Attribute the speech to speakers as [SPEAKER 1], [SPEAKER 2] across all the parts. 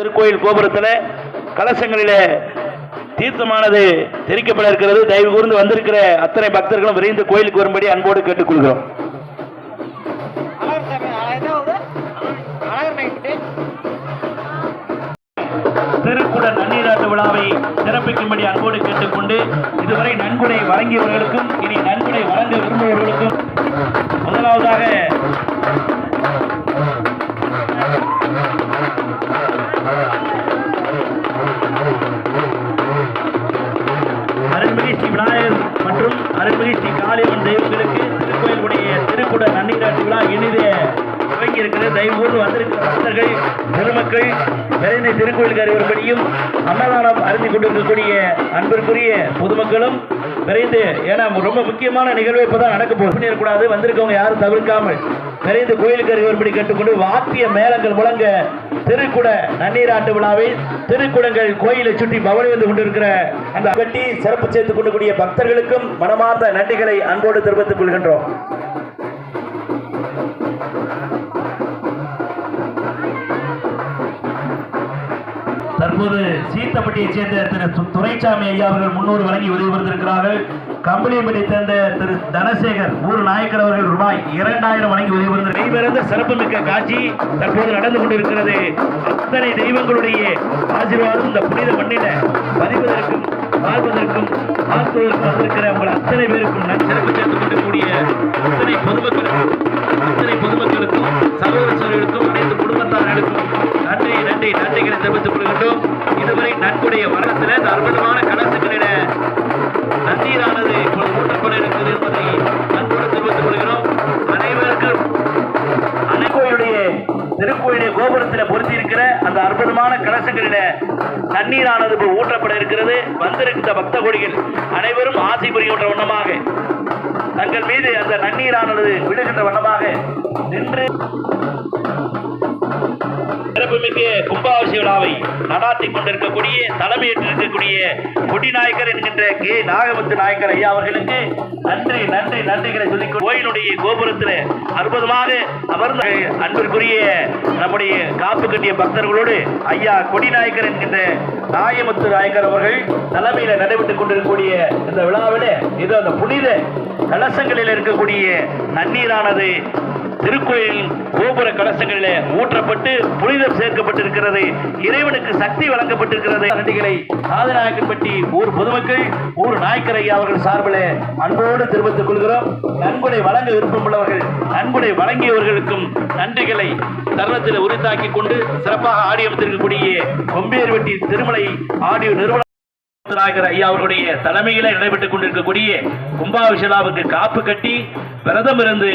[SPEAKER 1] திருக்கோயில் கோபுரத்தில் கலசங்களிலே தீர்த்தமானது தெரிக்கப்பட இருக்கிறது. தயவு கூர்ந்து வந்திருக்கிற அத்தனை பக்தர்களும் விரைந்து கோயிலுக்கு வரும்படி அன்போடு கேட்டுக்கொள்கிறோம்.
[SPEAKER 2] அழகர்
[SPEAKER 1] திருக்குட நன்னீராட்டு விழாவை சிறப்பிக்கும்படி அன்போடு கேட்டுக்கொண்டு இதுவரை நன்கொடை வழங்கியவர்களுக்கும் இனி நன்கொடை வழங்க விரும்புபவர்களுக்கும் முதலாவதாக திருக்குட விழா இனிதே துவங்கி இருக்கிறது தயவுகூர்ந்து வந்திருக்கிற பக்தர்கள் பெருமக்கள் விரைந்த திருக்கோயிலுக்கு அறிவுறும்படியும் அன்னதானம் அருந்தி கொண்டிருக்கக்கூடிய அன்பிற்குரிய பொதுமக்களும் விரைந்து ஏன்னா ரொம்ப முக்கியமான நிகழ்வு இப்பதான் நடக்க போகுது. வந்திருக்கவங்க யாரும் தவிர்க்காமல் விரைந்து கோயிலுக்கு அறிவுறும்படி கேட்டுக்கொண்டு வாத்திய மேளங்கள் முழங்க திருக்குட நன்னீராட்டு விழாவில் திருக்குடங்கள் கோயிலை சுற்றி பவனி வந்து கொண்டிருக்கிற அந்த கட்டி சிறப்பு சேர்த்துக் கொள்ளக்கூடிய பக்தர்களுக்கும் மனமார்ந்த நன்றிகளை அன்போடு தெரிவித்துக் கொள்கின்றோம். தற்போது சீத்தப்பட்டியைச் சேர்ந்த திரு துரைசாமி ஐயா அவர்கள் முன்னூறு வழங்கி உதவி புரிந்திருக்கிறார்கள் கம்பளியம்பட்டியை சேர்ந்த திரு தனசேகர் ஊர் நாயக்கர் அவர்கள் ரூபாய் இரண்டாயிரம் வழங்கி உதவி புரிந்து கைவிறந்த சிறப்புமிக்க காட்சி தற்போது நடந்து கொண்டிருக்கிறது. அத்தனை தெய்வங்களுடைய ஆசீர்வாதம் இந்த புனித மண்ணில பதிவதற்கும் வாழ்வதற்கும் வாழ்த்துவதற்கும் வந்திருக்கிற உங்கள் அத்தனை பேருக்கும் நான் சிறப்பு சேர்த்துக் கொண்டிருக்கூடிய அத்தனை பொதுமக்களுக்கும் தெரிவித்துக் கொள்கின்றோம் இதுவரை நட்புடைய வரத்தில் இந்த அற்புதமான கலசுகளிட நன்னீரானது இப்பொழுது ஊட்டப்பட இருக்கிறது என்பதை அன்போடு தெரிவித்துக் கொள்கிறோம். அனைவருக்கும் அனைவருடைய திருக்கோயிலுடைய கோபுரத்தில் பொருத்தி இருக்கிற அந்த அற்புதமான கலசங்களில தண்ணீரானது இப்போ ஊற்றப்பட இருக்கிறது வந்திருக்கிற பக்த கொடிகள் அனைவரும் ஆசை புரிகின்ற வண்ணமாக தங்கள் மீது அந்த நன்னீரானது விழுகின்ற வண்ணமாக நின்று இங்கே கும்பாபிஷேக விழாவை நடாத்தி கொண்டிருக்கக்கூடிய தலைமையேற்றிருக்கக்கூடிய கொடிநாயக்கர் என்கின்ற கே. நாகமுத்து நாயக்கர் ஐயா அவர்களுக்கு நன்றி நன்றி நன்றிகளை சொல்லி கோயிலுடைய கோபுரத்தில் அற்புதமாக அமர்ந்த அன்பிற்குரிய நம்முடைய காப்பு கட்டிய பக்தர்களோடு ஐயா கொடிநாயக்கர் என்கின்ற நாயமுத்து நாயக்கர் அவர்கள் தலைமையில் நடைபெற்றுக் கொண்டிருக்கக்கூடிய இந்த விழாவில் இது அந்த புனித கலசங்களில் இருக்கக்கூடிய நன்னீரானது திருக்கோயில் கோபுர கலசங்களிலே ஊற்றப்பட்டு புனிதம் சேர்க்கப்பட்டிருக்கிறது. இறைவனுக்கு சக்தி வழங்கப்பட்டிருக்கிறது. நன்றிகளை ஆதிநாயக்கன்பட்டி ஊர் பொதுமக்கள் ஊர் நாயக்கரை அவர்கள் சார்பில் அன்போடு தெரிவித்துக் கொள்கிறோம். நன்கொடை வழங்க விருப்பமுள்ளவர்கள் நன்கொடை வழங்கியவர்களுக்கும் நன்றிகளை தருணத்தில் உரித்தாக்கி கொண்டு சிறப்பாக ஆடி திருக்கக்கூடிய கொம்பேர்வெட்டி திருமலை ஆடியோ நிறுவனம் நாயகர் ஐயா அவர்களுடைய தலைமையில நடைபெற்றுக் கொண்டிருக்கக்கூடிய கும்பாபிஷேகாவுக்கு காப்பு கட்டி விரதம் இருந்து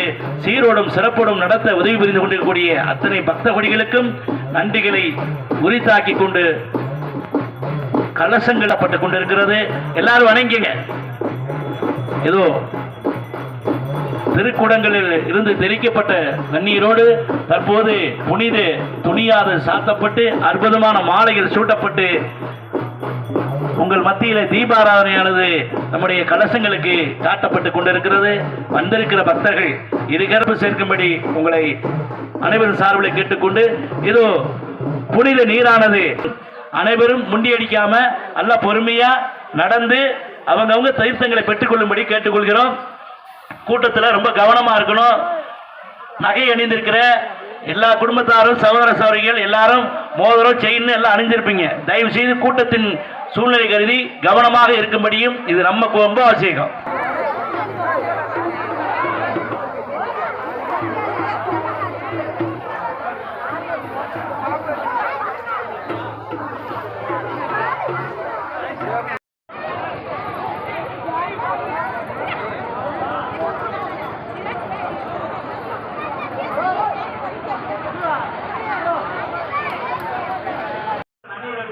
[SPEAKER 1] சீரோடும் சிறப்போடும் நடத்த உதவி புரிந்து கொண்டிருக்கக்கூடிய அத்தனை பக்த கொடிகளுக்கும் நன்றிகளை உரித்தாக்கி கொண்டு கலசங்களப்பட்டுக் கொண்டிருக்கிறது. எல்லாரும் வணங்கிங்க. ஏதோ திருக்குடங்களில் இருந்து தெளிக்கப்பட்ட தண்ணீரோடு தற்போது புனித துணியாது சாத்தப்பட்டு அற்புதமான மாலைகள் சூட்டப்பட்டு உங்கள் மத்தியில தீபாராதனையானது நம்முடைய கலசங்களுக்கு காட்டப்பட்டு கொண்டிருக்கிறது. வந்திருக்கிற பக்தர்கள் இருகரப்பு சேர்க்கும்படி உங்களை அனைவரும் சார்பில் கேட்டுக்கொண்டு இதோ புனித நீரானது அனைவரும் முண்டியடிக்காம நல்ல பொறுமையா நடந்து அவங்கவுங்க தீர்த்தங்களை பெற்றுக்கொள்ளும்படி கேட்டுக்கொள்கிறோம். கூட்டத்தில் ரொம்ப கவனமா இருக்கணும். நகை அணிந்திருக்கிற எல்லா குடும்பத்தாரும் சகோதர சகோதரிகள் எல்லாரும் மோதிரம் செயின் எல்லாம் அணிஞ்சிருப்பீங்க. தயவு செய்து கூட்டத்தின் சூழ்நிலை கருதி கவனமாக இருக்கும்படியும் இது நம்ம ரொம்ப அவசியம்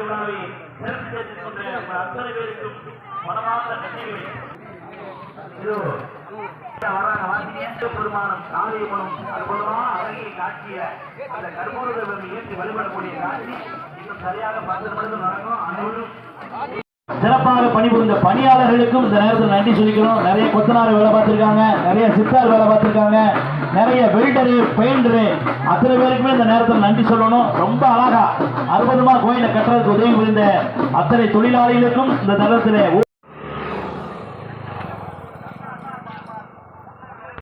[SPEAKER 1] விழாவை சிறப்பு செய்து கொண்ட அத்தனை பேருக்கும் மனமார்ந்த நன்றிகளை. பெருமானம் காவியமனும் அற்புதமான அழகிய காட்சிய அந்த கர்மூரத்தை ஏற்றி வழிபடக்கூடிய காட்சி இன்னும் சரியாக பத்து நிமிடம் நடக்கும். அனைவரும் சிறப்பாக பணிபுரிந்த பணியாளர்களுக்கும் இந்த நேரத்தில் நன்றி சொல்லிக்கிறோம். நிறைய கொத்தனார் வேலை பார்த்துருக்காங்க நிறைய சித்தார் வேலை பார்த்துருக்காங்க நிறைய வெல்டரு பெயிண்டரு அத்தனை பேருக்குமே இந்த நேரத்தில் நன்றி சொல்லணும். ரொம்ப அழகா அற்புதமாக கோயிலை கட்டுறதுக்கு உதவி புரிந்த அத்தனை தொழிலாளிகளுக்கும் இந்த நேரத்தில்